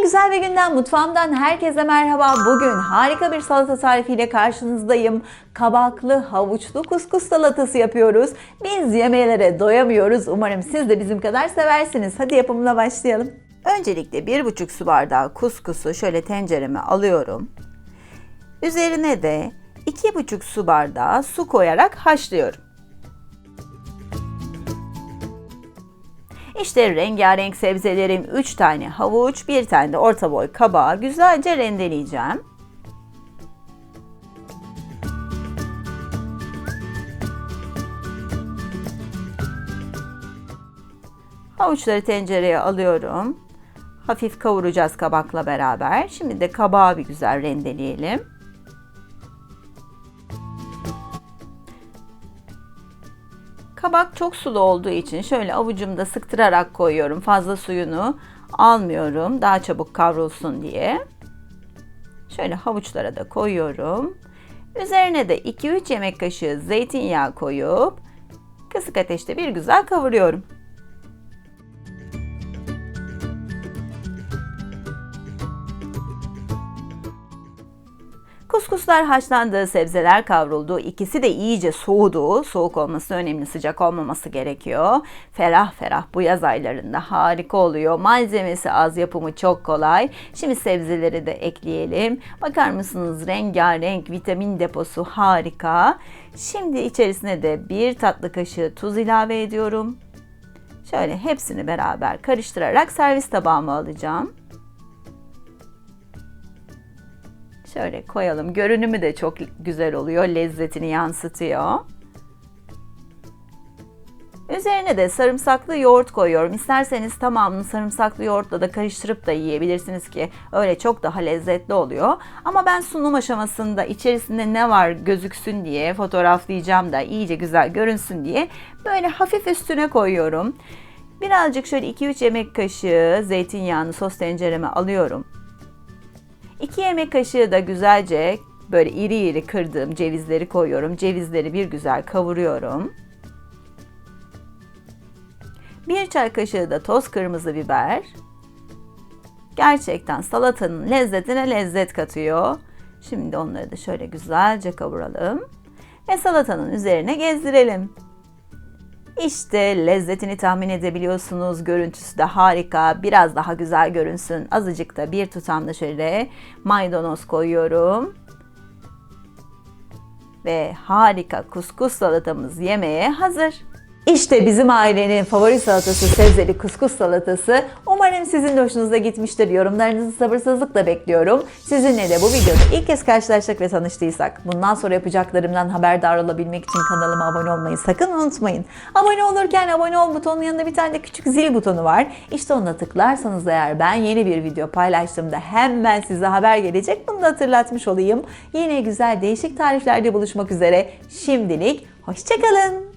Yine güzel bir günden mutfağımdan herkese merhaba. Bugün harika bir salata tarifiyle karşınızdayım. Kabaklı havuçlu kuskus salatası yapıyoruz. Biz yemeğlere doyamıyoruz. Umarım siz de bizim kadar seversiniz. Hadi yapımına başlayalım. Öncelikle 1,5 su bardağı kuskusu şöyle tencereme alıyorum. Üzerine de 2,5 su bardağı su koyarak haşlıyorum. İşte rengarenk sebzelerim 3 tane havuç, 1 tane de orta boy kabağı güzelce rendeleyeceğim. Havuçları tencereye alıyorum. Hafif kavuracağız kabakla beraber. Şimdi de kabağı bir güzel rendeleyelim. Kabak çok sulu olduğu için şöyle avucumda sıktırarak koyuyorum. Fazla suyunu almıyorum. Daha çabuk kavrulsun diye. Şöyle havuçlara da koyuyorum. Üzerine de 2-3 yemek kaşığı zeytinyağı koyup kısık ateşte bir güzel kavuruyorum. Kuskuslar haşlandı, sebzeler kavruldu. İkisi de iyice soğudu. Soğuk olması önemli, sıcak olmaması gerekiyor. Ferah ferah bu yaz aylarında harika oluyor. Malzemesi az, yapımı çok kolay. Şimdi sebzeleri de ekleyelim. Bakar mısınız rengarenk vitamin deposu harika. Şimdi içerisine de bir tatlı kaşığı tuz ilave ediyorum. Şöyle hepsini beraber karıştırarak servis tabağıma alacağım. Şöyle koyalım. Görünümü de çok güzel oluyor. Lezzetini yansıtıyor. Üzerine de sarımsaklı yoğurt koyuyorum. İsterseniz tamamını sarımsaklı yoğurtla da karıştırıp da yiyebilirsiniz ki öyle çok daha lezzetli oluyor. Ama ben sunum aşamasında içerisinde ne var gözüksün diye fotoğraflayacağım da iyice güzel görünsün diye böyle hafif üstüne koyuyorum. Birazcık şöyle 2-3 yemek kaşığı zeytinyağını sos tencereme alıyorum. 2 yemek kaşığı da güzelce böyle iri iri kırdığım cevizleri koyuyorum. Cevizleri bir güzel kavuruyorum. 1 çay kaşığı da toz kırmızı biber. Gerçekten salatanın lezzetine lezzet katıyor. Şimdi onları da şöyle güzelce kavuralım ve salatanın üzerine gezdirelim. İşte lezzetini tahmin edebiliyorsunuz. Görüntüsü de harika. Biraz daha güzel görünsün. Azıcık da bir tutam da şöyle maydanoz koyuyorum. Ve harika kuskus salatamız yemeğe hazır. İşte bizim ailenin favori salatası sebzeli kuskus salatası. Umarım sizin de hoşunuza gitmiştir. Yorumlarınızı sabırsızlıkla bekliyorum. Sizinle de bu videoda ilk kez karşılaştık ve tanıştıysak bundan sonra yapacaklarımdan haberdar olabilmek için kanalıma abone olmayı sakın unutmayın. Abone olurken abone ol butonunun yanında bir tane de küçük zil butonu var. İşte ona tıklarsanız eğer ben yeni bir video paylaştığımda hemen size haber gelecek. Bunu da hatırlatmış olayım. Yine güzel değişik tariflerde buluşmak üzere. Şimdilik hoşçakalın.